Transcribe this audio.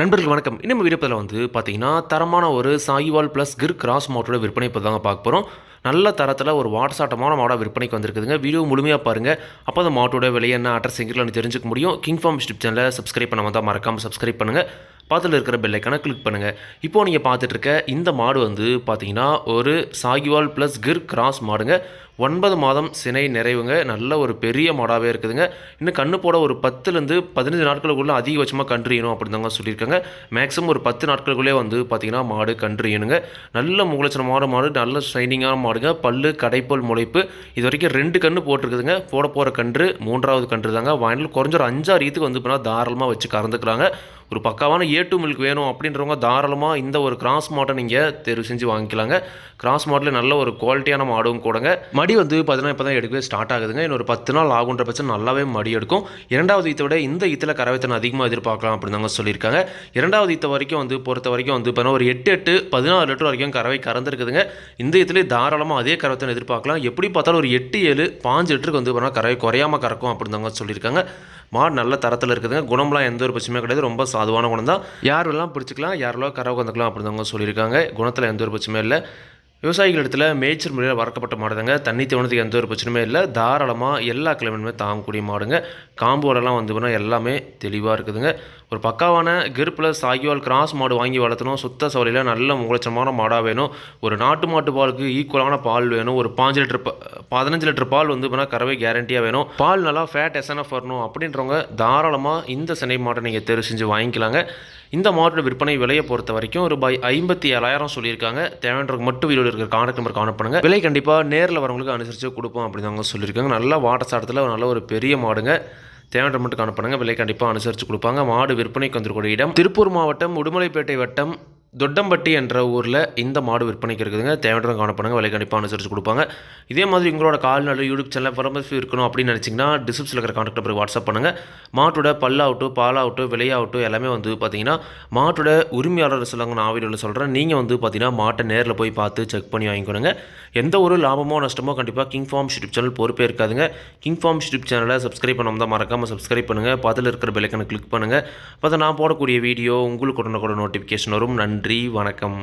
நண்பர்கள் வணக்கம். இன்னும் வீடியோவில் வந்து பார்த்தீங்கன்னா தரமான ஒரு சாயிவால் ப்ளஸ் கிர் கிராஸ் மாட்டோட விற்பனை இப்போ தாங்க பார்க்க போகிறோம் நல்ல தரத்தில் ஒரு வாட்டசாட்டமான மாடாக விற்பனைக்கு வந்திருக்குதுங்க. வீடியோ முழுமையாக பாருங்கள் அப்போ அந்த மாட்டோட விலை என்ன அட்ரஸ் எங்கிட்ட தெரிஞ்சுக்க முடியும். கிங் ஃபார்ம் யூடியூப் சேனலை சப்ஸ்கிரைப் பண்ண வந்தால் மறக்காமல் சப்ஸ்கிரைப் பண்ணுங்கள் பக்கத்தில் இருக்கிற பெல்லைக்கான கிளிக் பண்ணுங்கள் இப்போது நீங்கள் பார்த்துட்டு இருக்க இந்த மாடு வந்து பார்த்தீங்கன்னா ஒரு சாகிவால் ப்ளஸ் கிர் கிராஸ் மாடுங்க. ஒன்பது மாதம் சினை நிறைவுங்க. நல்ல ஒரு பெரிய மாடாகவே இருக்குதுங்க. இன்னும் கண்ணு போட ஒரு பத்துலேருந்து பதினஞ்சு நாட்களுக்குள்ளே அதிகபட்சமாக கன்றியணும் அப்படின்னு தாங்க சொல்லியிருக்காங்க. மேக்ஸிமம் ஒரு பத்து நாட்களுக்குள்ளே வந்து பார்த்தீங்கன்னா மாடு கன்றியணுங்க. நல்ல முகலட்சணமான மாடு நல்ல ஷைனிங்கான மாடுங்க. பல்லு கடைப்பல் முளைப்பு. இது வரைக்கும் ரெண்டு கன்று போட்டிருக்குதுங்க. போட போகிற கன்று மூன்றாவது கன்று தாங்க வாங்கினால் குறைஞ்ச ஒரு அஞ்சாறு ஈத்துக்கு வந்து போனால் தாராளமாக வச்சு கறந்துக்கிறாங்க ஒரு பக்காவான ஏ டூ மில்க் வேணும் அப்படின்றவங்க தாராளமாக இந்த ஒரு கிராஸ் மாட்டை நீங்கள் தேர்வு செஞ்சு வாங்கிக்கலாங்க. கிராஸ் மாட்டில் நல்ல ஒரு குவாலிட்டியான மாடும் கூடங்க. மடி வந்து பார்த்தீங்கன்னா இப்போ தான் எடுக்கவே ஸ்டார்ட் ஆகுதுங்க. இன்னொரு பத்து நாள் ஆகுன்ற பட்சம் நல்லாவே மடி எடுக்கும். இரண்டாவது ஈத்தை விட இந்த ஈத்தில் கறவைத்தனை அதிகமாக எதிர்பார்க்கலாம் அப்படின்னு தாங்க சொல்லியிருக்காங்க. இரண்டாவது ஈத்த வரைக்கும் வந்து பொறுத்த வரைக்கும் வந்து இப்போ ஒரு எட்டு எட்டு பதினாறு லிட்டர் வரைக்கும் கறவை கறந்துருக்குதுங்க. இந்த ஈத்துலேயே தாராளமாக அதே கறவைத்தனை எதிர்பார்க்கலாம். எப்படி பார்த்தாலும் ஒரு எட்டு ஏழு பாஞ்சு லிட்டருக்கு வந்து பார்த்தீங்கன்னா கறவை குறையாமல் கறக்கும் அப்படின்னு தாங்க சொல்லியிருக்காங்க. மாடு நல்ல தரத்தில் இருக்குதுங்க. குணம்லாம் எந்த ஒரு பிரச்சனையும் கிடையாது. ரொம்ப சாதுவான குணம் தான் யாரெல்லாம் பிடிச்சிக்கலாம். யாரெல்லாம் கறவை வந்துக்கலாம் அப்படின்னு சொல்லியிருக்காங்க. குணத்தில் எந்த ஒரு பிரச்சனையும் இல்லை. விவசாயிகள் இடத்துல மேய்ச்சல் முறையில் வளர்க்கப்பட்ட மாடுதாங்க. தண்ணி தவணத்துக்கு எந்த ஒரு பிரச்சனையுமே இல்லை. தாராளமாக எல்லா கிளைமேட்டுமே தாங்கக்கூடிய மாடுங்க. காம்போடெல்லாம் வந்து எல்லாமே தெளிவாக இருக்குதுங்க. ஒரு பக்காவான கிருப்பில் சாகிவால் கிராஸ் மாடு வாங்கி வளர்த்தணும். சுத்த சவலையில் நல்ல முகலட்சமான மாடாக வேணும். ஒரு நாட்டு மாட்டு பாலுக்கு ஈக்குவலான பால் வேணும். ஒரு பாஞ்சு லிட்டர் பதினஞ்சு லிட்டர் பால் வந்து பார்த்தா கறவை கேரண்டியாக வேணும். பால் நல்லா ஃபேட் எஸ்என்எஃப் வரணும் அப்படின்றவங்க தாராளமாக இந்த சினை மாட்டை நீங்கள் தேர்வு செஞ்சு வாங்கிக்கலாங்க. இந்த மாட்டோட விற்பனை விலையை பொறுத்த வரைக்கும் ஒரு பை ஐம்பத்தி ஏழாயிரம் சொல்லியிருக்காங்க. தேவைன்றவங்க மட்டும் வீடியோவில் இருக்கிற கான்டாக்ட் நம்பர் காண பண்ணுங்க. விலை கண்டிப்பாக நேரில் வரவங்களுக்கு அனுசரித்து கொடுப்போம் அப்படின்னு அவங்க சொல்லியிருக்காங்க. நல்ல வாட்ட சாட்டத்தில் நல்ல ஒரு பெரிய மாடுங்க. தேவையான மட்டும் காண பண்ணுங்க. விலை கண்டிப்பாக அனுசரித்து கொடுப்பாங்க. மாடு விற்பனைக்கு வந்திருக்கூடிய இடம். திருப்பூர் மாவட்டம் உடுமலைப்பேட்டை வட்டம் தொட்டம்பட்டி என்ற ஊரில் இந்த மாடு விற்பனைக்கு இருக்குதுங்க. தேவையான காணப்படுங்க. விலை கண்டிப்பாக அனுசரித்து கொடுப்பாங்க. இதே மாதிரி உங்களோட கால்நடை யூடியூப் சேனல் பரமசி இருக்கணும் அப்படின்னு நினச்சிங்கன்னா டிஸ்கிரிப்ஷனில் இருக்கிற கான்டாக்ட் நம்பருக்கு வாட்ஸ்அப் பண்ணுங்கள் மாட்டோட பல்லாகட்டும் பாலாகட்டும் விலையாகட்டும் எல்லாமே வந்து பார்த்தீங்கன்னா மாட்டோட உரிமையாளர் சொல்லுங்க நான் வீடியோவில் சொல்கிறேன் நீங்கள் வந்து பார்த்தீங்கன்னா மாட்டை நேரில் போய் பார்த்து செக் பண்ணி வாங்கிக்கணுங்க எந்த ஒரு லாபமோ நஷ்டமோ கண்டிப்பாக கிங் ஃபார்ம் யூடியூப் சேனல் பொறுப்பே இருக்காதுங்க. கிங் ஃபார்ம் யூடியூப் சேனலை சப்ஸ்கிரைப் பண்ணாமல் தான் மறக்காமல் சப்ஸ்கிரைப் பண்ணுங்கள் பதில் இருக்கிற பெல்லைக்கனை கிளிக் பண்ணுங்கள் பார்த்தா நான் போடக்கூடிய வீடியோ உங்களுக்கு உடனே கூட நோட்டிஃபிகேஷன் வரும் நன்றி வணக்கம்.